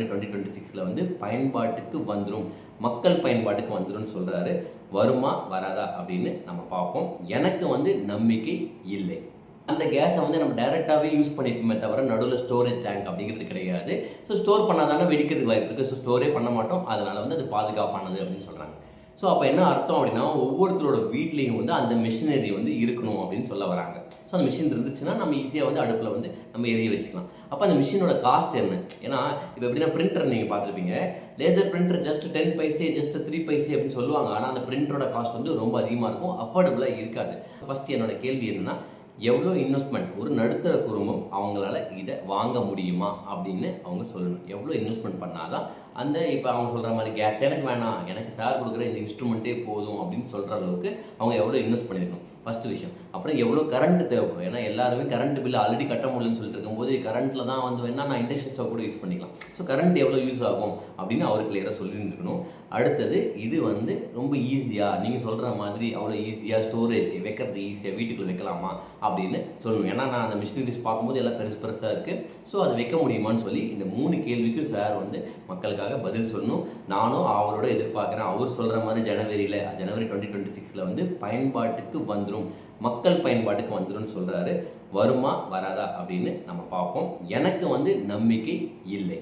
ஜனவரி twenty twenty சிக்ஸில் வந்து பயன்பாட்டுக்கு வந்துடும் மக்கள் பயன்பாட்டுக்கு வந்துரும்னு சொல்கிறாரு வருமா வராதா அப்படின்னு நம்ம பார்ப்போம். எனக்கு வந்து நம்பிக்கை இல்லை. அந்த கேஸை வந்து நம்ம டைரெக்டாகவே யூஸ் பண்ணிப்போமே தவிர நடுவில் ஸ்டோரேஜ் டேங்க் அப்படிங்கிறது கிடையாது. ஸோ ஸ்டோர் பண்ணாதானே வெடிக்கிறதுக்கு வாய்ப்பு இருக்குது ஸோ ஸ்டோரே பண்ண மாட்டோம். அதனால் வந்து அது பாதுகாப்பானது அப்படின்னு சொல்கிறாங்க ஸோ அப்போ என்ன அர்த்தம் அப்படின்னா ஒவ்வொருத்தரோட வீட்லேயும் வந்து அந்த மிஷினரி வந்து இருக்கணும் அப்படின்னு சொல்ல வராங்க. ஸோ அந்த மிஷின் இருந்துச்சுன்னா நம்ம ஈஸியாக வந்து அடுப்பில் வந்து நம்ம எரிய வச்சுக்கலாம். அப்போ அந்த மிஷினோட காஸ்ட் என்ன? ஏன்னா இப்போ எப்படின்னா பிரிண்டர் நீங்கள் பார்த்துருப்பீங்க. Laser printer just ten paise just three paise அப்படின்னு சொல்லுவாங்க. ஆனால் அந்த பிரிண்டரோட காஸ்ட் வந்து ரொம்ப அதிகமாக இருக்கும். அஃபோர்டபுளாக இருக்காது. ஃபஸ்ட் என்னோட கேள்வி என்னென்னா எவ்வளோ இன்வெஸ்ட்மெண்ட் ஒரு நடுத்தர குடும்பம் அவங்களால இதை வாங்க முடியுமா அப்படின்னு அவங்க சொல்லணும். எவ்வளோ இன்வெஸ்ட்மெண்ட் பண்ணாதான் அந்த இப்போ அவங்க சொல்கிற மாதிரி கேஸ் எனக்கு வேணாம். எனக்கு சார் கொடுக்குற இந்த இன்ஸ்ட்ருமெண்ட்டே போதும் அப்படின்னு சொல்கிற அளவுக்கு அவங்க எவ்வளோ இன்வெஸ்ட் பண்ணியிருக்கணும் ஃபஸ்ட்டு விஷயம். அப்புறம் எவ்வளோ கரண்ட் தேவைப்படும்? ஏன்னா எல்லாருமே கரண்ட் பில் ஆல்ரெடி கட்ட முடியலன்னு சொல்லிட்டு இருக்கும்போது கரண்ட்டில் தான் வந்து வேணா நான் இண்டக்ஷன் ஸ்டவ் கூட யூஸ் பண்ணிக்கலாம். ஸோ கரண்ட் எவ்வளோ யூஸ் ஆகும் அப்படின்னு அவர் கிளியராக சொல்லியிருந்துருக்கணும். அடுத்தது இது வந்து ரொம்ப ஈஸியாக நீங்கள் சொல்கிற மாதிரி அவ்வளோ ஈஸியாக ஸ்டோரேஜ் வைக்கிறது ஈஸியாக வீட்டுக்குள்ளே வைக்கலாமா? அப்படின்னு சொல்லணும். ஏன்னா நான் அந்த மிஷினரிஸ் பார்க்கும்போது எல்லாம் பெருசு பெருசாக இருக்குது ஸோ அதை வைக்க முடியுமான்னு சொல்லி இந்த மூணு கேள்விக்கும் சார் வந்து மக்களுக்காக பதில் சொல்லணும். நானும் அவரோட எதிர்பார்க்குறேன். அவர் சொல்கிற மாதிரி ஜனவரியில் ஜனவரி டுவெண்ட்டி டுவெண்ட்டி சிக்ஸில் வந்து பயன்பாட்டுக்கு வந்துடும் மக்கள் பயன்பாட்டுக்கு வந்துடும் சொல்கிறாரு வருமா வராதா அப்படின்னு நம்ம பார்ப்போம். எனக்கு வந்து நம்பிக்கை இல்லை.